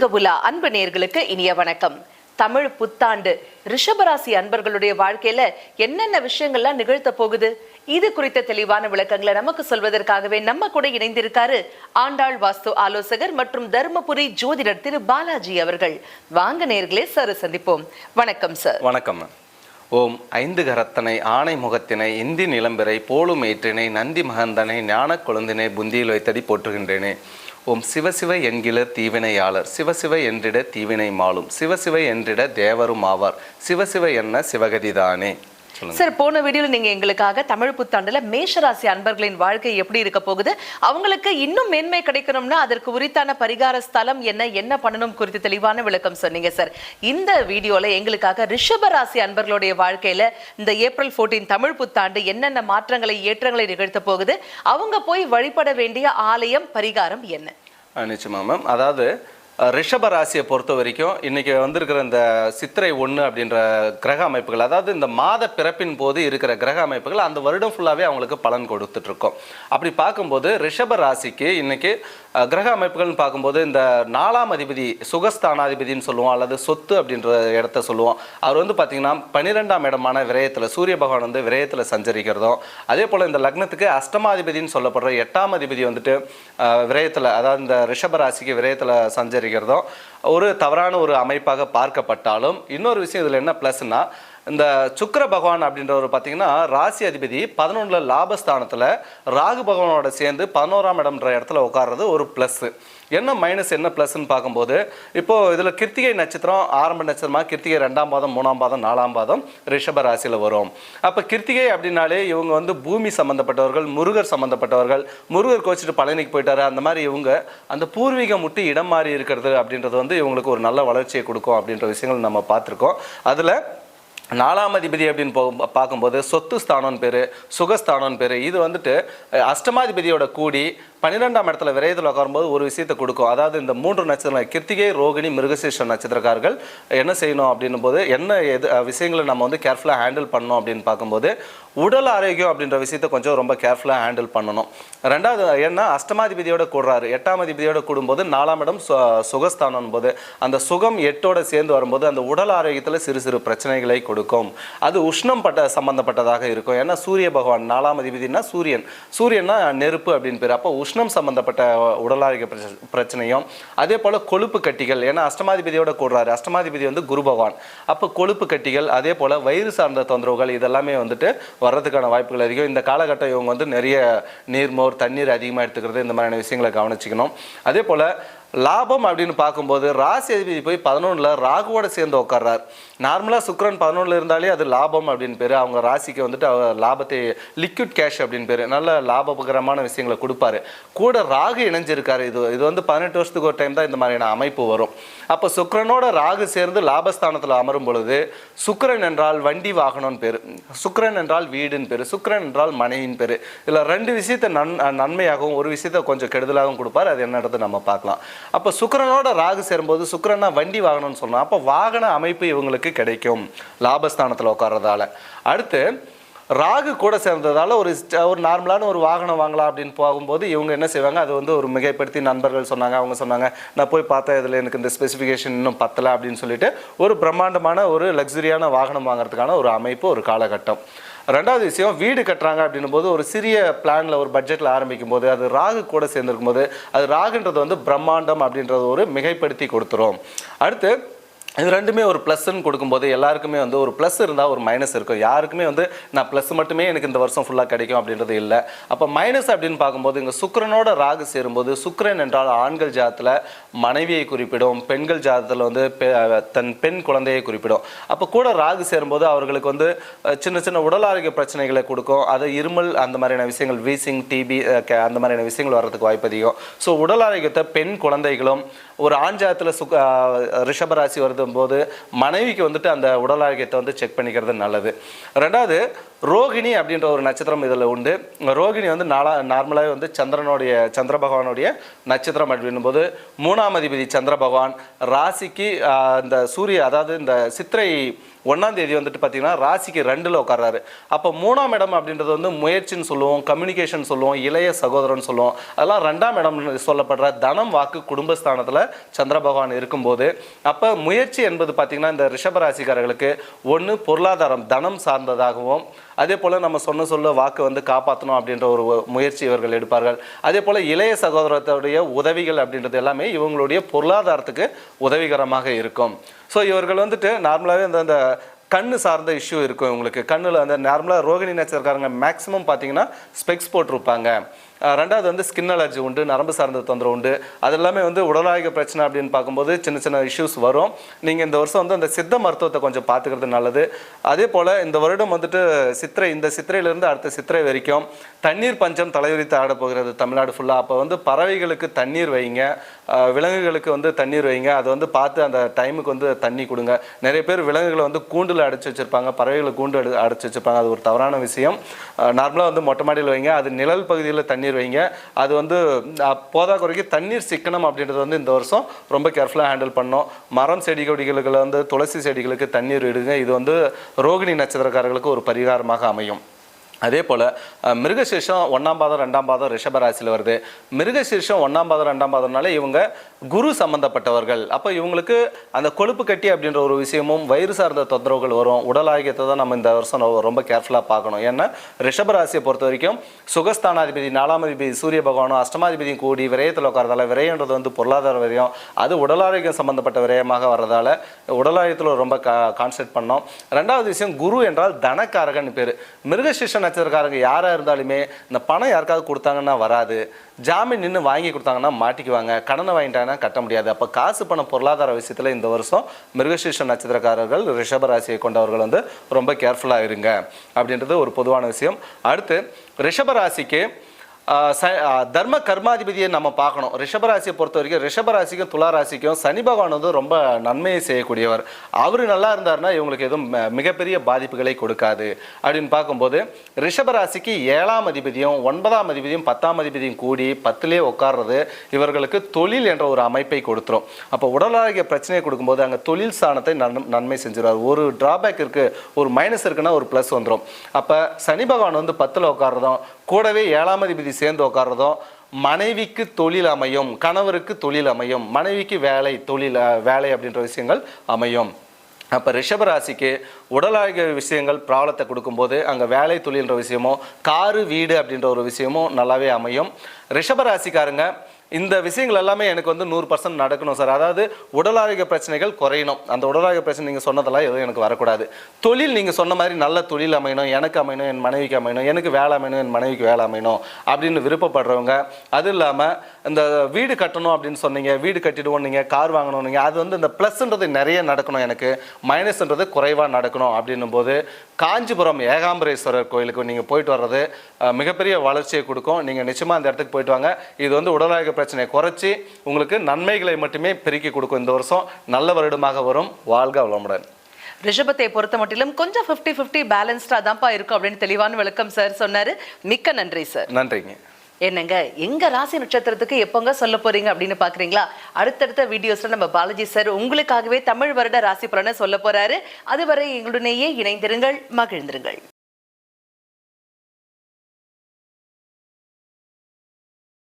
ஆன்மீக உலா அன்பு நேர்களுக்கு இனிய வணக்கம். தமிழ் புத்தாண்டு. ரிஷபராசி அன்பர்களுடைய வாழ்க்கையில என்னென்ன விஷயங்கள்லாம் நிகழ்த்த போகுது? இது குறித்த தெளிவான விளக்கங்களை நமக்கு சொல்வதற்காகவே நம்ம கூட இணைந்திருக்காரு ஆண்டாள் வாஸ்து ஆலோசகர் மற்றும் தர்மபுரி ஜோதிடர் திரு பாலாஜி அவர்கள். வாங்க நேர்களே சார் சந்திப்போம். வணக்கம் சார். வணக்கம் ஓம் ஐந்து கரத்தனை ஆணை முகத்தினை இந்தி நிலம்பிறை போலும் ஏற்றினை நந்தி மகந்தனை ஞானக் கொழுந்தினை புந்தியில் வைத்தடி போற்றுகின்றேனே. ஓம் சிவசிவ என்கிற தீவினையாளர் சிவசிவ என்றிட தீவினை மாலும் சிவசிவ என்றிட தேவரும் ஆவார் சிவசிவ என்ன சிவகதிதானே? சார் போன வீடியோல நீங்க எங்களுக்காக தமிழ் புத்தாண்டுல மேஷராசி அன்பர்களின் வாழ்க்கை எப்படி இருக்க போகுது? அவங்களுக்கு இன்னும் மேன்மை கிடைக்கணும்னா அதற்கு உரித்தான பரிகார ஸ்தலம் என்ன என்ன பண்ணணும் குறித்து தெளிவான விளக்கம் சொன்னீங்க சார். இந்த வீடியோல எங்களுக்காக ரிஷப ராசி அன்பர்களுடைய வாழ்க்கையில இந்த ஏப்ரல் 14 தமிழ் புத்தாண்டு என்னென்ன மாற்றங்களை ஏற்றங்களை நிகழ்த்த போகுது? அவங்க போய் வழிபட வேண்டிய ஆலயம் பரிகாரம் என்ன? நிச்சயமா மேம் அதாவது ரிஷப ராசியை பொறுத்த வரைக்கும் இன்றைக்கி வந்திருக்கிற இந்த சித்திரை ஒன்று அப்படின்ற கிரக அமைப்புகள் அதாவது இந்த மாத பிறப்பின் போது இருக்கிற கிரக அமைப்புகள் அந்த வருடம் ஃபுல்லாகவே அவங்களுக்கு பலன் கொடுத்துட்ருக்கோம். அப்படி பார்க்கும்போது ரிஷப ராசிக்கு இன்றைக்கி கிரக அமைப்புகள்னு பார்க்கும்போது இந்த நாலாம் அதிபதி சுகஸ்தானாதிபதினு சொல்லுவோம் அல்லது சொத்து அப்படின்ற இடத்த சொல்லுவோம். அவர் வந்து பார்த்திங்கன்னா பன்னிரெண்டாம் இடமான விரயத்தில் சூரிய பகவான் வந்து விரயத்தில் சஞ்சரிக்கிறதும் அதே போல் இந்த லக்னத்துக்கு அஷ்டமாதிபதினு சொல்லப்படுற எட்டாம் அதிபதி வந்துட்டு விரயத்தில் அதாவது இந்த ரிஷப ராசிக்கு விரயத்தில் சஞ்சரி சஞ்சரிக்கிறதும் ஒரு தவறான ஒரு அமைப்பாக பார்க்கப்பட்டாலும் இன்னொரு விஷயம் இதில் என்ன ப்ளஸ்னால் இந்த சுக்கர பகவான் அப்படின்றவர் பார்த்தீங்கன்னா ராசி அதிபதி பதினொன்றில் லாபஸ்தானத்தில் ராகு பகவானோட சேர்ந்து பதினோராம் இடம்ன்ற இடத்துல உட்கார்றது ஒரு ப்ளஸ்ஸு என்ன மைனஸ் என்ன ப்ளஸ்ன்னு பார்க்கும்போது இப்போது இதில் கிருத்திகை நட்சத்திரம் ஆரம்ப நட்சத்திரமாக கிருத்திகை ரெண்டாம் பாதம் மூணாம் பாதம் நாலாம் பாதம் ரிஷப ராசியில் வரும். அப்போ கிருத்திகை அப்படின்னாலே இவங்க வந்து பூமி சம்மந்தப்பட்டவர்கள் முருகர் சம்மந்தப்பட்டவர்கள் முருகர் கோச்சிட்டு பழனிக்கு போயிட்டாரு அந்த மாதிரி இவங்க அந்த பூர்வீகம் முட்டி இடம் மாறி இருக்கிறது அப்படின்றது வந்து இவங்களுக்கு ஒரு நல்ல வளர்ச்சியை கொடுக்கும் அப்படின்ற விஷயங்கள் நம்ம பார்த்துருக்கோம். அதில் நாலாம் அதிபதி அப்படின்னு போ பார்க்கும்போது சொத்து ஸ்தானம் பேர் சுகஸ்தானம் பேர். இது வந்துட்டு அஷ்டமாதிபதியோட கூடி பன்னிரெண்டாம் இடத்துல விரயத்தில் உட்காரும்போது ஒரு விஷயத்தை கொடுக்கும். அதாவது இந்த மூன்று நட்சத்திரம் கிருத்திகை ரோகிணி மிருகசீஷ நட்சத்திரக்காரர்கள் என்ன செய்யணும் அப்படின்னும் போது என்ன எது விஷயங்களை நம்ம வந்து கேர்ஃபுல்லாக ஹேண்டில் பண்ணணும் அப்படின்னு பார்க்கும்போது உடல் ஆரோக்கியம் அப்படின்ற விஷயத்தை கொஞ்சம் ரொம்ப கேர்ஃபுல்லாக ஹேண்டில் பண்ணணும். ரெண்டாவது ஏன்னா அஷ்டமாதிபதியோட கூடுறாரு. எட்டாம் அதிபதியோட கூடும்போது நாலாம் இடம் சுகஸ்தானம் போது அந்த சுகம் எட்டோட சேர்ந்து வரும்போது அந்த உடல் ஆரோக்கியத்தில் சிறு சிறு பிரச்சனைகளை கொடுக்கும். அது உஷ்ணம் பட்ட சம்பந்தப்பட்டதாக இருக்கும். ஏன்னா சூரிய பகவான் நாலாம் அதிபதினா சூரியன். சூரியன்னா நெருப்பு அப்படின்னு பேர். அப்போ உஷ்ணம் சம்பந்தப்பட்ட உடலாரோக்கிய பிரச்சனையும் அதே போல் கொழுப்பு கட்டிகள். ஏன்னா அஷ்டமாதிபதியோட கூடுறாரு. அஷ்டமாதிபதி வந்து குரு பகவான். அப்போ கொழுப்பு கட்டிகள் அதே போல் வயிறு சார்ந்த தொந்தரவுகள் இதெல்லாமே வந்துட்டு வர்றதுக்கான வாய்ப்புகள் அதிகம். இந்த காலகட்டம் இவங்க வந்து நிறைய நீர்மோர் தண்ணீர் அதிகமாக எடுத்துக்கிறது இந்த மாதிரியான விஷயங்களை கவனிச்சிக்கணும். அதே போல் லாபம் அப்படின்னு பார்க்கும்போது ராசி அதிபதி போய் பதினொன்றில் ராகுவோட சேர்ந்து உட்கார்றார் நார்மலாக சுக்கரன் பதினொன்றில் இருந்தாலே அது லாபம் அப்படின்னு பேர். அவங்க ராசிக்கு வந்துட்டு அவர் லாபத்தை லிக்விட் கேஷ் அப்படின்னு பேர். நல்ல லாபகரமான விஷயங்களை கொடுப்பாரு. கூட ராகு இணைஞ்சிருக்காரு. இது இது வந்து பதினெட்டு வருஷத்துக்கு ஒரு டைம் தான் இந்த மாதிரியான அமைப்பு வரும். அப்போ சுக்கரனோட ராகு சேர்ந்து லாபஸ்தானத்தில் அமரும் பொழுது சுக்கரன் என்றால் வண்டி வாகனம்னு பேர். சுக்கரன் என்றால் வீடுன்னு பேர். சுக்கரன் என்றால் மனைவின் பேர். இதில் ரெண்டு விஷயத்தை நன் நன்மையாகவும் ஒரு விஷயத்தை கொஞ்சம் கெடுதலாகவும் கொடுப்பார். அது என்னன்றது நம்ம பார்க்கலாம். அப்போ சுக்கிரனோட ராகு சேரும்போது சுக்கரனா வண்டி வாகனம்னு சொன்னோம் அப்போ வாகன அமைப்பு இவங்களுக்கு கிடைக்கும். லாபஸ்தானத்தில் உட்கார்றதால. அடுத்து ராகு கூட சேர்ந்ததால் ஒரு ஒரு நார்மலான ஒரு வாகனம் வாங்கலாம் அப்படின்னு போகும்போது இவங்க என்ன செய்வாங்க? அது வந்து ஒரு மிகைப்படுத்தி நண்பர்கள் சொன்னாங்க அவங்க சொன்னாங்க நான் போய் பார்த்தேன் இதில் எனக்கு இந்த ஸ்பெசிஃபிகேஷன் இன்னும் பத்தலை அப்படின்னு சொல்லிட்டு ஒரு பிரம்மாண்டமான ஒரு லக்ஸரியான வாகனம் வாங்குறதுக்கான ஒரு அமைப்பு ஒரு காலகட்டம். ரெண்டாவது விஷயம் வீடு கட்டுறாங்க அப்படின்னும் போது ஒரு சிறிய பிளானில் ஒரு பட்ஜெட்டில் ஆரம்பிக்கும் போது அது ராகு கூட சேர்ந்துருக்கும் போது அது ராகுன்றது வந்து பிரம்மாண்டம் அப்படின்றது ஒரு மிகைப்படுத்தி கொடுத்துரும். அடுத்து இது ரெண்டுமே ஒரு ப்ளஸ்ன்னு கொடுக்கும்போது எல்லாருக்குமே வந்து ஒரு ப்ளஸ் இருந்தால் ஒரு மைனஸ் இருக்கும். யாருக்குமே வந்து நான் ப்ளஸ் மட்டுமே எனக்கு இந்த வருஷம் ஃபுல்லாக கிடைக்கும் அப்படின்றது இல்லை. அப்போ மைனஸ் அப்படின்னு பார்க்கும்போது இங்கே சுக்கிரனோட ராகு சேரும்போது சுக்கரன் என்றால் ஆண்கள் ஜாதத்தில் மனைவியை குறிப்பிடும் பெண்கள் ஜாதத்தில் வந்து பெ- தன் பெண் குழந்தையை குறிப்பிடும். அப்போ கூட ராகு சேரும்போது அவர்களுக்கு வந்து சின்ன சின்ன உடல் ஆரோக்கிய பிரச்சனைகளை கொடுக்கும். அது இருமல் அந்த மாதிரியான விஷயங்கள் வீசிங் டிபி அந்த மாதிரியான விஷயங்கள் வர்றதுக்கு வாய்ப்பு அதிகம். ஸோ உடல் ஆரோக்கியத்தை பெண் குழந்தைகளும் ஒரு ஆஞ்சாயத்தில் சுக ரிஷபராசி வருதும் போது மனைவிக்கு வந்துட்டு அந்த உடல் ஆரோக்கியத்தை வந்து செக் பண்ணிக்கிறது நல்லது. ரெண்டாவது ரோகிணி அப்படின்ற ஒரு நட்சத்திரம் இதில் உண்டு. ரோகிணி வந்து நாலா நார்மலாகவே வந்து சந்திரனுடைய சந்திர பகவானுடைய நட்சத்திரம் அப்படின்னும் போது மூணாம் அதிபதி சந்திர பகவான் ராசிக்கு இந்த சூரிய அதாவது இந்த சித்திரை ஒன்றாம் தேதி வந்துட்டு பார்த்தீங்கன்னா ராசிக்கு ரெண்டில் உட்கார்றாரு. அப்போ மூணாம் இடம் அப்படின்றது வந்து முயற்சின்னு சொல்லுவோம் கம்யூனிகேஷன் சொல்லுவோம் இளைய சகோதரன் சொல்லுவோம். அதெல்லாம் ரெண்டாம் இடம் சொல்லப்படுற தனம் வாக்கு குடும்பஸ்தானத்தில் சந்திர பகவான் இருக்கும்போது அப்போ முயற்சி என்பது பார்த்திங்கன்னா இந்த ரிஷபராசிக்காரர்களுக்கு ஒன்று பொருளாதாரம் தனம் சார்ந்ததாகவும் அதே போல் நம்ம சொன்ன சொல்ல வாக்கு வந்து காப்பாற்றணும் அப்படின்ற ஒரு முயற்சி இவர்கள் எடுப்பார்கள். அதே போல் இளைய சகோதரத்துடைய உதவிகள் அப்படின்றது எல்லாமே இவங்களுடைய பொருளாதாரத்துக்கு உதவிகரமாக இருக்கும். ஸோ இவர்கள் வந்துட்டு நார்மலாகவே அந்த அந்த கண்ணு சார்ந்த இஷ்யூ இருக்கும் இவங்களுக்கு. கண்ணில் அந்த நார்மலாக ரோகிணி நேச்சர்காரங்க மேக்ஸிமம் பார்த்தீங்கன்னா ஸ்பெக்ஸ் போட்டிருப்பாங்க. ரெண்டாவது வந்து ஸ்கின் அலர்ஜி உண்டு நரம்பு சார்ந்த தொந்தரவு உண்டு. அது எல்லாமே வந்து உடலாக பிரச்சனை அப்படின்னு பார்க்கும்போது சின்ன சின்ன இஷ்யூஸ் வரும். நீங்கள் இந்த வருஷம் வந்து அந்த சித்த மருத்துவத்தை கொஞ்சம் பார்த்துக்கிறது நல்லது. அதே போல் இந்த வருடம் வந்துட்டு சித்திரை இந்த சித்திரையிலேருந்து அடுத்த சித்திரை வரைக்கும் தண்ணீர் பஞ்சம் தலைவிரித்து ஆடப் போகிறது தமிழ்நாடு ஃபுல்லாக அப்போ வந்து பறவைகளுக்கு தண்ணீர் வைங்க. விலங்குகளுக்கு வந்து தண்ணீர் வைங்க. அதை வந்து பார்த்து அந்த டைமுக்கு வந்து தண்ணி கொடுங்க. நிறைய பேர் விலங்குகளை வந்து கூண்டில் அடைச்சி வச்சுருப்பாங்க. பறவைகளை கூண்டு அடு அடைச்சி வச்சுருப்பாங்க. அது ஒரு தவறான விஷயம். நார்மலாக வந்து மொட்டை மாடியில் வைங்க. அது நிழல் பகுதியில் தண்ணீர் வைங்க அது வந்து போதா போதாக்குறைக்கு தண்ணீர் சிக்கனம் அப்படின்றது வந்து இந்த வருஷம் ரொம்ப கேர்ஃபுல்லாக ஹேண்டில் பண்ணோம். மரம் செடி கொடிகளுக்கு வந்து துளசி செடிகளுக்கு தண்ணீர் விடுங்க. இது வந்து ரோகிணி நட்சத்திரக்காரர்களுக்கு ஒரு பரிகாரமாக அமையும். அதே போல் மிருகசீர்ஷம் ஒன்றாம் பாதம் ரெண்டாம் பாதம் ரிஷபராசியில் வருது. மிருகசீர்ஷம் ஒன்றாம் பாதம் ரெண்டாம் பாதம்னால இவங்க குரு சம்பந்தப்பட்டவர்கள். அப்போ இவங்களுக்கு அந்த கொழுப்பு கட்டி அப்படின்ற ஒரு விஷயமும் வயிறு சார்ந்த தொந்தரவுகள் வரும். உடல் ஆரோக்கியத்தை தான் நம்ம இந்த வருஷம் ரொம்ப- கேர்ஃபுல்லாக பார்க்கணும். ஏன்னா ரிஷபராசியை பொறுத்த வரைக்கும் சுகஸ்தானாதிபதி நாலாம் அதிபதி சூரிய பகவானும் அஷ்டமாதிபதியும் கூடி விரயத்தில் உட்காரதால விரயன்றது வந்து பொருளாதார விரயம். அது உடல் ஆரோக்கியம் சம்பந்தப்பட்ட விரயமாக வர்றதால உடல் ஆரோக்கியத்தில் ரொம்ப கா கான்சென்ட்ரேட் பண்ணோம். ரெண்டாவது விஷயம் குரு என்றால் தனக்காரகன் பேர். மிருகசிஷ நட்சத்திரக்காரங்க யாராக இருந்தாலுமே இந்த பணம் யாருக்காவது கொடுத்தாங்கன்னா வராது. ஜாமீன் நின்று வாங்கி கொடுத்தாங்கன்னா மாட்டிக்குவாங்க. கடனை வாங்கிட்டாங்கன்னா கட்ட முடியாது. அப்போ காசு பணம் பொருளாதார விஷயத்தில் இந்த வருஷம் மிருகசீஷ நட்சத்திரக்காரர்கள் ரிஷபராசியை கொண்டவர்கள் வந்து ரொம்ப கேர்ஃபுல்லாக இருங்க. அப்படின்றது ஒரு பொதுவான விஷயம். அடுத்து ரிஷப ராசிக்கு தர்ம கர்மாதிபதியை நம்ம பார்க்கணும். ரிஷபராசியை பொறுத்த வரைக்கும் ரிஷபராசிக்கும் துளாராசிக்கும் சனி பகவான் வந்து ரொம்ப நன்மையை செய்யக்கூடியவர். அவர் நல்லா இருந்தார்னா இவங்களுக்கு எதுவும் மிகப்பெரிய பாதிப்புகளை கொடுக்காது. அப்படின்னு பார்க்கும்போது ரிஷபராசிக்கு ஏழாம் அதிபதியும் ஒன்பதாம் அதிபதியும் பத்தாம் அதிபதியும் கூடி பத்துலேயே உட்கார்றது இவர்களுக்கு தொழில் என்ற ஒரு அமைப்பை கொடுத்துரும். அப்போ உடல் ஆரோக்கிய பிரச்சனையை கொடுக்கும்போது அங்கே தொழில் ஸ்தானத்தை நன் நன்மை செஞ்சிருவார். ஒரு டிராபேக் இருக்குது ஒரு மைனஸ் இருக்குன்னா ஒரு ப்ளஸ் வந்துடும் அப்போ சனி பகவான் வந்து பத்தில் உட்கார்றதும் கூடவே ஏழாம் அதிபதி சேர்ந்து உட்கார்றதும் மனைவிக்கு தொழில் அமையும் கணவருக்கு தொழில் அமையும் மனைவிக்கு வேலை தொழில் வேலை அப்படின்ற விஷயங்கள் அமையும். அப்போ ரிஷபராசிக்கு உடல் விஷயங்கள் ப்ராப்ளத்தை கொடுக்கும்போது அங்கே வேலை தொழில்ன்ற விஷயமும் காரு வீடு அப்படின்ற ஒரு விஷயமும் நல்லாவே அமையும். ரிஷபராசிக்காரங்க இந்த விஷயங்கள் எல்லாமே எனக்கு வந்து நூறு பர்சன்ட் நடக்கணும் சார். அதாவது உடல் ஆரோக்கிய பிரச்சனைகள் குறையணும். அந்த உடல் ஆரோக்கிய பிரச்சனை நீங்கள் சொன்னதெல்லாம் எதுவும் எனக்கு வரக்கூடாது. தொழில் நீங்கள் சொன்ன மாதிரி நல்ல தொழில் அமையணும் எனக்கு அமையணும் என் மனைவிக்கு அமையணும் எனக்கு வேலை அமையணும் என் மனைவிக்கு வேலை அமையணும் அப்படின்னு விருப்பப்படுறவங்க. அது இல்லாமல் இந்த வீடு கட்டணும் அப்படின்னு சொன்னீங்க வீடு கட்டிடுவோம் நீங்கள் கார் வாங்கணும் நீங்கள் அது வந்து இந்த ப்ளஸ்ன்றது நிறைய நடக்கணும் எனக்கு. மைனஸ்ன்றது குறைவாக நடக்கணும் அப்படின்னும் போது காஞ்சிபுரம் ஏகாம்பரேஸ்வரர் கோயிலுக்கு நீங்கள் போயிட்டு வர்றது மிகப்பெரிய வளர்ச்சியை கொடுக்கும். நீங்கள் நிச்சயமாக அந்த இடத்துக்கு போயிட்டு வாங்க. இது வந்து உடலாக பிரச்சனையை குறைச்சி உங்களுக்கு நன்மைகளை மட்டுமே பெருக்கி கொடுக்கும் இந்த வருஷம். நல்ல வருடமாக வரும். வாழ்க வளமுடன். ரிஷபத்தை பொறுத்த மட்டிலும் கொஞ்சம் 50 50 பேலன்ஸ்டா தான்ப்பா இருக்கும் அப்படின்னு தெளிவான விளக்கம் சார் சொன்னாரு. மிக்க நன்றி சார் நன்றிங்க. என்னங்க எங்க ராசி நட்சத்திரத்துக்கு எப்போங்க சொல்ல போறீங்க அப்படின்னு பாக்குறீங்களா? அடுத்தடுத்த வீடியோஸ்ல நம்ம பாலாஜி சார் உங்களுக்காகவே தமிழ் வருட ராசி பலனை சொல்ல போறாரு. அதுவரை எங்களுடனேயே இணைந்திருங்கள் மகிழ்ந்திருங்கள்.